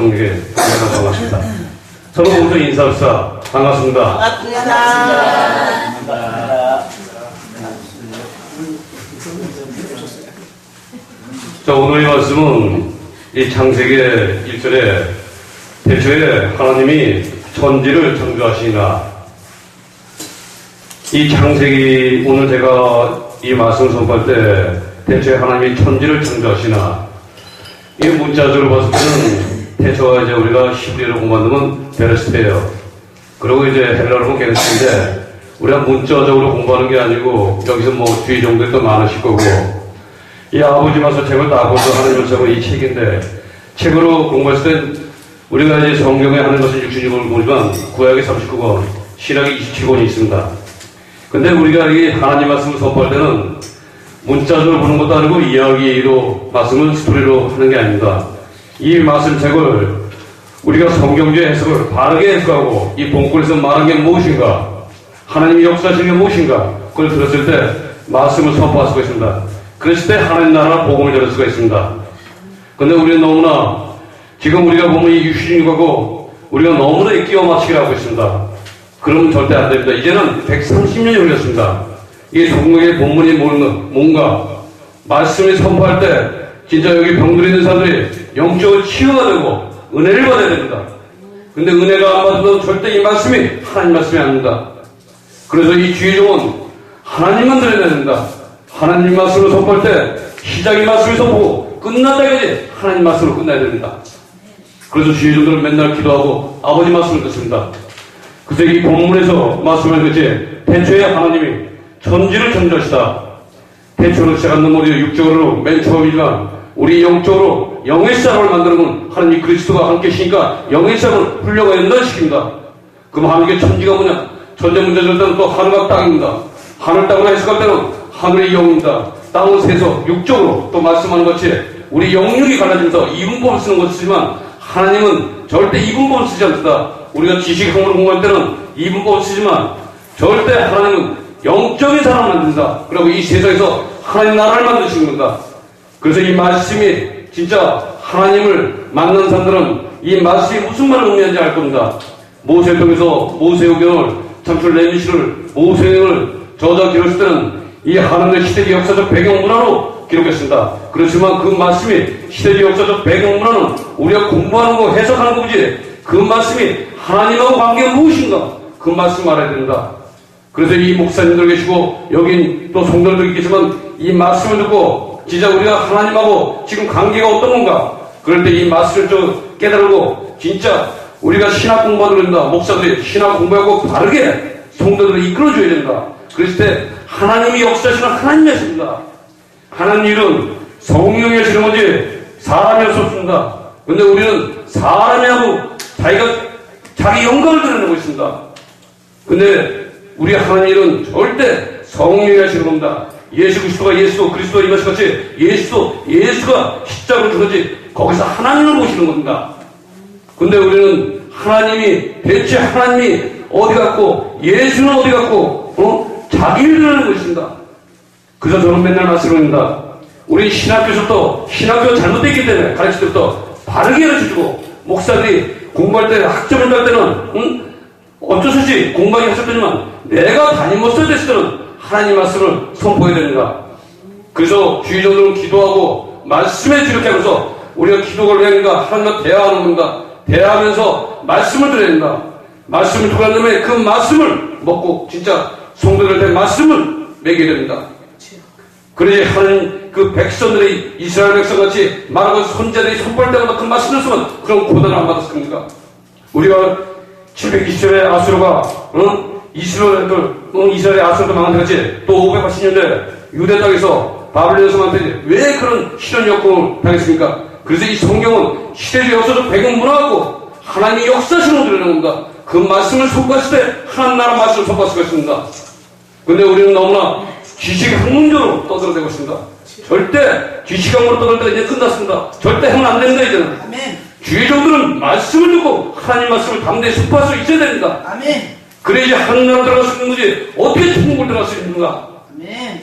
성에게 반갑습니다. 서로 먼저 인사합시다. 반갑습니다. 반갑습니다. 자, 오늘의 말씀은 이 창세기 1절에 대초에 하나님이 천지를 창조하시니라. 이 창세기, 오늘 제가 이 말씀을 선포할 때 대초에 하나님이 천지를 창조하시나. 이 문자적으로 봤을 때는 대초가 이제 우리가 히브리어로 공부한다면 베레스테예요. 그리고 이제 헬라로 보면 게네스인데 우리가 문자적으로 공부하는 게 아니고 여기서 뭐뒤 정도도 많으실 거고 이 아버지 마서 책을 다 보서 하나님을 쓰고 이 책인데 책으로 공부했을 땐 우리가 이제 성경에 하는 것은 66권을 보지만 구약이 39권, 신약이 27권이 있습니다. 근데 우리가 이 하나님 말씀을 선포할 때는 문자적으로 보는 것도 아니고 이야기로 말씀을 스토리로 하는 게 아닙니다. 이 말씀책을 우리가 성경제 해석을 바르게 해석하고 이 본문에서 말한 게 무엇인가 하나님이 역사하시는 게 무엇인가 그걸 들었을 때 말씀을 선포할 수가 있습니다. 그랬을 때 하나님 나라 복음을 전할 수가 있습니다. 근데 우리는 너무나 지금 우리가 보면 이 유신육하고 우리가 너무나 끼워 맞추기를 하고 있습니다. 그러면 절대 안 됩니다. 이제는 130년이 흘렸습니다. 이 성경의 본문이 뭔가 말씀을 선포할 때 진짜 여기 병들어 있는 사람들이 영적으로 치유가 되고 은혜를 받아야 됩니다. 근데 은혜가 안 받으면 절대 이 말씀이 하나님 말씀이 아닙니다. 그래서 이 주의종은 하나님만 들어야 된다. 하나님 말씀을 선포할 때 시작이 말씀을 선포고 끝날 때까지 하나님 말씀으로 끝나야 됩니다. 그래서 주의종들은 맨날 기도하고 아버지 말씀을 듣습니다. 그래서 이 본문에서 말씀을 듣지 대초에 하나님이 천지를 창조하시다. 대초로 시작하는 우리 육적으로 맨 처음이지만 우리 영적으로 영의 시작을 만드는 하나님 그리스도가 함께 계시니까 영의 시작을 훈련해야 된다는 식입니다. 그럼 하나님의 천지가 뭐냐? 천재 문제 줄 때는 또 하늘과 땅입니다. 하늘 땅을 해석할 때는 하늘의 영입니다. 땅을 세서 육적으로 또 말씀하는 것이 우리 영역이 갈라지면서 이분법을 쓰는 것이지만 하나님은 절대 이분법을 쓰지 않습니다. 우리가 지식 학문을 공부할 때는 이분법을 쓰지만 절대 하나님은 영적인 사람을 만든다. 그리고 이 세상에서 하나님 나라를 만드시는 겁니다. 그래서 이 말씀이 진짜 하나님을 만난 사람들은 이 말씀이 무슨 말을 의미하는지 알 겁니다. 모세 통해서 모세오경을 참출 레미시를 모세를 저자 때는 이 하나님의 시대적 역사적 배경 문화로 기록했습니다. 그렇지만 그 말씀이 시대적 역사적 배경 문화는 우리가 공부하는 거 해석하는 거지 그 말씀이 하나님하고 관계가 무엇인가 그 말씀 알아야 됩니다. 그래서 이 목사님들 계시고 여긴 또 성도들 계시지만 이 말씀을 듣고 진짜 우리가 하나님하고 지금 관계가 어떤 건가? 그럴 때 이 말씀을 좀 깨달고 진짜 우리가 신학 공부하는 된다. 목사들이 신학 공부하고 바르게 성도들을 이끌어줘야 된다. 그랬을 때 하나님이 역사하시는 하나님의 것입니다. 하나님 일은 성령이 하시는 거지 사람이 없습니다. 근데 우리는 사람이 하고 자기가 자기 영광을 드러내고 있습니다. 근데 우리 하나님은 절대 성령이 하시는 겁니다. 예수 그리스도가 예수 그리스도가 이것이 같이 예수 예수가 십자가를 주지 거기서 하나님을 모시는 겁니다. 근데 우리는 하나님이 대체 하나님이 어디 갔고 예수는 어디 갔고 어? 드러내는 것입니다. 그래서 저는 맨날 말씀합니다. 우리 신학교에서부터 신학교 잘못됐기 때문에 가르칠 때부터 바르게 가르쳐주고 목사들이 공부할 때 학점을 달 때는 응? 어쩔 수 없이 공부하기 하셨더니만 내가 담임을 써야 됐을 때는 하나님 말씀을 선포해야 됩니다. 그래서 주의적으로 기도하고 말씀에 주력하면서 우리가 기도를 해야 되니까 하나님과 대화하는 겁니다. 대화하면서 말씀을 드려야 된다. 말씀을 난 다음에 그 말씀을 먹고 진짜 성도들한테 말씀을 먹여야 됩니다. 그러지 하나님 그 백성들이 이스라엘 백성같이 말하고 손자들이 선포할 때마다 그 말씀을 쓰면 그런 고단을 안 받았을 겁니까? 우리가 720년에 아수르가 어? 이스라엘들 어? 이스라엘의 아수르도 망한다같이 또 580년대 유대 땅에서 바벨론 성한테 왜 그런 실현 역공을 당했습니까? 그래서 이 성경은 시대적 역사적 배경 문화하고 하나님의 역사신으로 드러내는 겁니다. 그 말씀을 선포했을 때 하나님 나라 말씀을 선포할 수가 있습니다. 근데 우리는 너무나 지식 학문적으로 떠들어대고 있습니다. 절대 지식 학문으로 떠들 때가 이제 끝났습니다. 절대 하면 안 됩니다, 이제는. 아멘. 주의 종들은 말씀을 듣고 하나님 말씀을 담대히 선포할 수 있어야 됩니다. 아멘. 그래야지 하늘 나라 들어갈 수 있는 거지. 어떻게 천국을 들어갈 수 있는가? 아멘.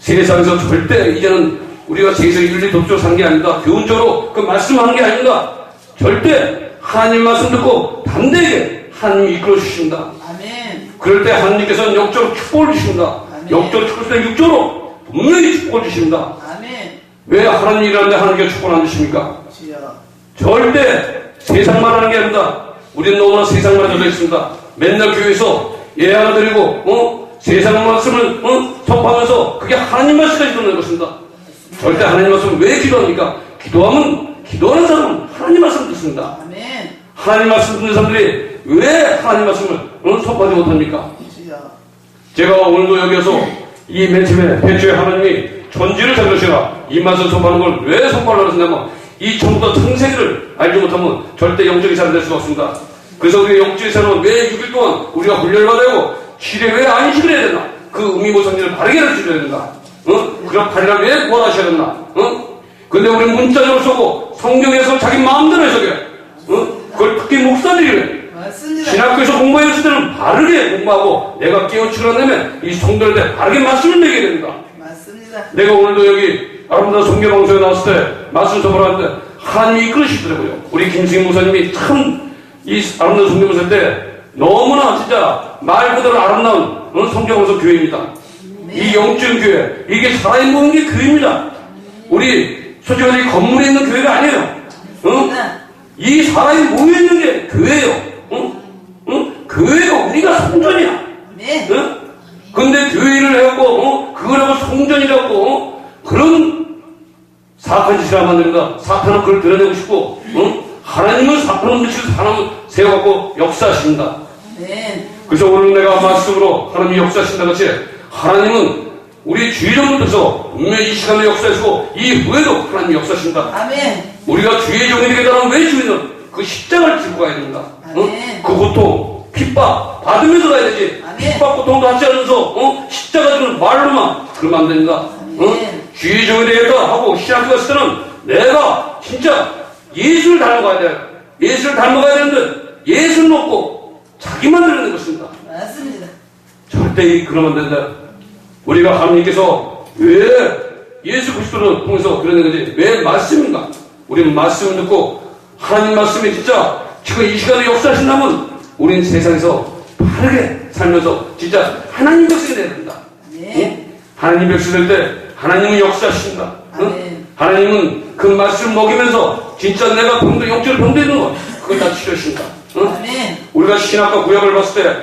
세상에서 절대 이제는 우리가 세상 윤리 법적으로 사는 게 아닙니다. 교훈적으로 그 말씀하는 게 아닙니다. 절대 하나님 말씀 듣고 담대하게 하나님이 이끌어 주신다. 아멘. 그럴 때 하나님께서는 역적으로 축복을 주신다. 아멘. 역적으로 축복을 주신다. 육적으로 분명히 축복을 주신다. 아멘. 왜 하나님 일하는데 하나님께 축복을 안 주십니까? 주여. 절대 세상만 하는 게 아닙니다. 우리는 너무나 세상만 젖어 있습니다. 맨날 교회에서 예 하나 드리고, 어? 세상 말씀을, 어? 접하면서 그게 하나님 말씀까지 듣는 것입니다. 절대 하나님 말씀을 왜 기도합니까? 기도하면, 기도하는 사람은 하나님 말씀 듣습니다. 아멘. 하나님 말씀 듣는 사람들이 왜 하나님 말씀을, 어? 접하지 못합니까? 주여. 제가 오늘도 여기서 이 맨 처음에 대초에 하나님이 천지를 창조시라 이 맛을 선포하는 걸 왜 선포하려고 하셨냐면 이 처음부터 창세기를 알지 못하면 절대 영적인 사람 될 수가 없습니다. 그래서 우리 영적인 사람은 왜 6일 동안 우리가 훈련을 받아야 하고 7회 왜 안식을 해야 되나? 그 의미보상제를 바르게 가르쳐줘야 된다. 어? 그럼 바르라 왜 구원하셔야 되나? 어? 근데 우리 문자적으로 쓰고 성경에서 자기 마음대로 해석해. 어? 그걸 특히 목사들이 왜? 맞습니다. 신학교에서 공부했을 때는 바르게 공부하고 내가 깨우치려 내면 이 성도한테 바르게 말씀을 내게 됩니다. 맞습니다. 내가 오늘도 여기 아름다운 성경 방송에 나왔을 때 말씀 전하는데 하나님이 이끌으시더라고요. 우리 김승희 목사님이 참 이 아름다운 성경방송 때 너무나 진짜 말 그대로 아름다운 어, 성경방송 교회입니다. 이 영적 교회 이게 살아있는 게 교회입니다. 우리 솔직히 건물에 있는 교회가 아니에요. 어? 이 사람이 모여있는 게 교회예요. 응? 응? 교회가 우리가 성전이야. 아멘. 응? 근데 교회를 해갖고 어? 그걸 하고 성전이라고 어? 그런 짓을 하면 안 됩니다. 사탄은 그걸 드러내고 싶고 응? 하나님은 사탄을 미치고 사람을 세워갖고 역사하십니다. 아멘. 그래서 오늘 내가 말씀으로 하나님이 역사하신다 같이 하나님은 우리 주의종을 들어서 분명히 이 시간에 역사하시고 이 후에도 하나님이 역사하신다. 아멘. 우리가 주의 종이 되겠다면 왜 주의는 그 십자가를 들고 가야. 어? 아멘. 그 고통, 핍박 받으면서 가야 되지. 아멘. 핍박 고통도 하지 않으면서 어? 십자가 들은 말로만 그러면 안. 어? 아멘. 주의 종이 되겠다 하고 시작했을 때는 내가 진짜 예수를 닮아가야 돼요. 예수를 닮아가야 되는데 예수는 없고 자기만 드러내는 것입니다. 맞습니다. 절대 그러면 안 된다. 우리가 하나님께서 왜 예수 그리스도를 통해서 그러는 건지 왜 말씀인가? 우리는 말씀을 듣고 하나님 말씀이 진짜 지금 이 시간에 역사하신다면 우리는 세상에서 바르게 살면서 진짜 하나님 백성이 돼야 된다. 아멘. 응? 하나님 백성 될때 하나님은 역사하신다. 응? 아멘. 하나님은 그 말씀 먹이면서 진짜 내가 병도 영적으로 병도 있는 거 그걸 다 치료하신다. 응? 아멘. 우리가 신학과 구약을 봤을 때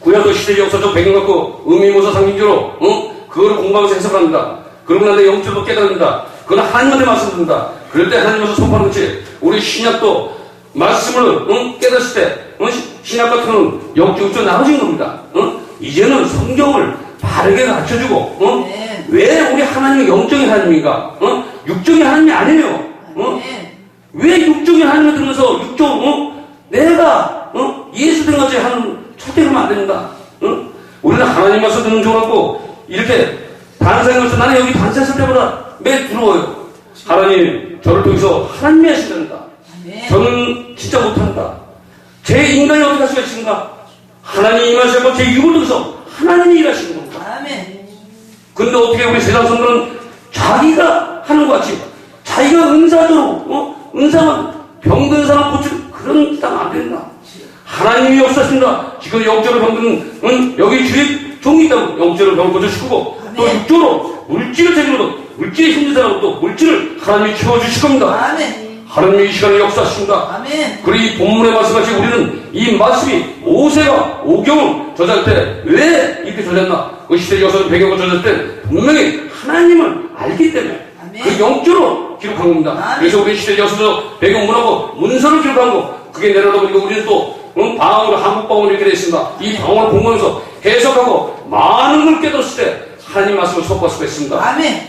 구약도 시대 역사적 배경 갖고 의미모사 상징적으로 어? 그거를 공부하면서 해석합니다. 그러고 나서 영적으로 깨달는다. 그건 하나님한테 말씀 듣는다. 그럴 때 하나님께서 선포하는 것이 우리 신약도 말씀을 응? 깨달을 때 어? 시- 신약 같은 경우는 영적으로 나눠진 겁니다. 어? 이제는 성경을 바르게 가르쳐주고 어? 네. 왜 우리 하나님이 영적인 하나님인가? 어? 육적인 하나님이 아니에요. 어? 왜 육적인 하나님을 들면서 육적 어? 내가 어? 예수 된 것처럼 하는 초대하면 안 된다. 어? 우리는 하나님 말씀 듣는 줄 알고 이렇게 반사해서 나는 여기 반사했을 때보다 매 부러워요. 하나님 저를 통해서 하나님이 하신단다. 아멘. 저는 진짜 못한다. 제 인간이 어떻게 할 수가 있습니까? 하나님이 임하시고 제 육을 통해서 하나님이 일하시는 겁니다. 아멘. 근데 어떻게 우리 세상 성도는 자기가 하는 것 같이 자기가 은사적으로 어? 은사만 병든 사람 고칠 그런 짓 하면 안 된다. 하나님이 역사하신다. 지금 영적으로 병든 응? 여기 주의 종이 있다고 영적으로 병 고쳐주시고 또. 육적으로 물질을 제대로 물질이 힘든 사람도 물질을 하나님이 채워주실 겁니다. 아멘. 하나님이 이 시간에 역사하신다. 아멘. 그리고 이 본문의 말씀같이 우리는 이 말씀이 모세가 오경을 저자할 때왜 이렇게 저졌나? 그 시대 여성 배경을 저졌을 때 분명히 하나님을 알기 때문에 아멘. 그 영적으로 기록한 겁니다. 아멘. 그래서 우리 시대 여성 배경 문하고 문서를 기록한 거 그게 내려다 보니까 우리는 또 응? 방언으로 한국 방언을 이렇게 되어 있습니다. 이 방언을 공부하면서 해석하고 많은 걸 깨달았을 때 하나님 말씀을 선포할 수가 있습니다. 아멘.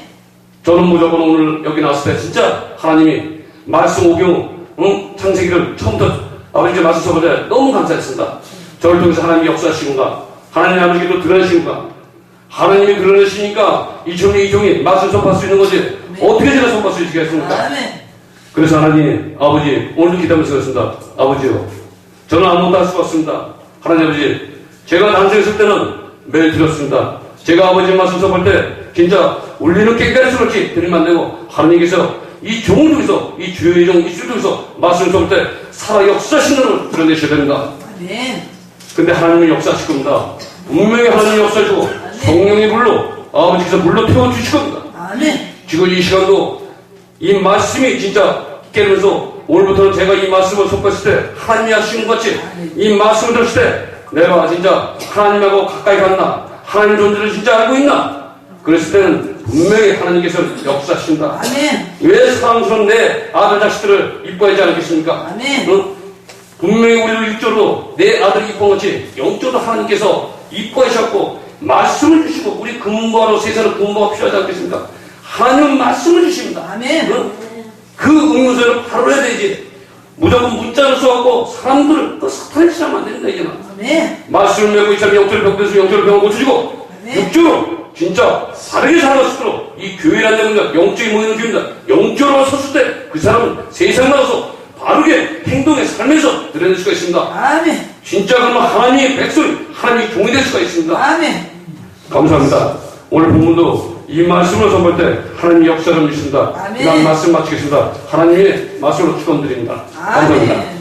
저는 무조건 오늘 여기 나왔을 때 진짜 하나님이 말씀 오경 응? 창세기를 처음부터 아버지 말씀 써보자 너무 감사했습니다. 저를 통해서 하나님이 역사하시는가 하나님 아버지도 드러내시는가 하나님이 드러내시니까 이 종이 이 종이 말씀 선포할 수 있는 거지 어떻게 제가 선포할 수 있겠습니까? 그래서 하나님 아버지 오늘도 기도하면서 그랬습니다. 아버지요 저는 아무것도 할 수가 없습니다. 하나님 아버지 제가 단속했을 때는 매일 들었습니다. 제가 아버지 말씀 써볼 때 진짜 울리는 깽가리스럽게 들으면 안 되고 하나님께서 이 종을 통해서 이 주의 종 이수를 통해서 말씀을 전할 때 살아 역사하시는 것을 드러내셔야 됩니다. 아멘. 근데 하나님은 역사하실 겁니다. 분명히 하나님이 역사하시고 성령의 물로 아버지께서 물로 태워주실 겁니다. 아멘. 지금 이 시간도 이 말씀이 진짜 깨면서 오늘부터는 제가 이 말씀을 선포했을 때 하나님이 하시는 것 같이 이 말씀을 들었을 때 내가 진짜 하나님하고 가까이 갔나 하나님 존재를 진짜 알고 있나 그랬을 때는 분명히 하나님께서 역사하신다 아멘. 왜 사랑스러운 내 아들 자식들을 이뻐하지 않겠습니까? 아멘. 응? 분명히 우리도 육적으로 내 아들이 이뻐한 것이 영적으로 하나님께서 이뻐하셨고 말씀을 주시고 우리 근무하러 세상에 근무가 필요하지 않겠습니까? 하나님은 말씀을 주십니다. 아멘. 응? 그 의무서를 바로 해야 되지. 무조건 문자를 써갖고 사람들을 그 사탄에 시작하면 안 된다 이제는. 아멘. 말씀을 메고 있으면 영적을 병돼서 영적을 병을 고쳐주고. 육적으로 진짜 수 있도록 이 교회라는 데는 영적이 모이는 교회입니다. 영적으로 섰을 때 그 사람은 세상 나가서 바르게 행동에 삶에서 드러낼 수가 있습니다. 아멘. 진짜 그러면 하나님의 백성, 하나님의 종이 될 수가 있습니다. 아멘. 감사합니다. 오늘 본문도 이 말씀을 선볼 때 하나님 역사를. 아멘. 이런 말씀 마치겠습니다. 하나님의 말씀으로 축원드립니다. 감사합니다.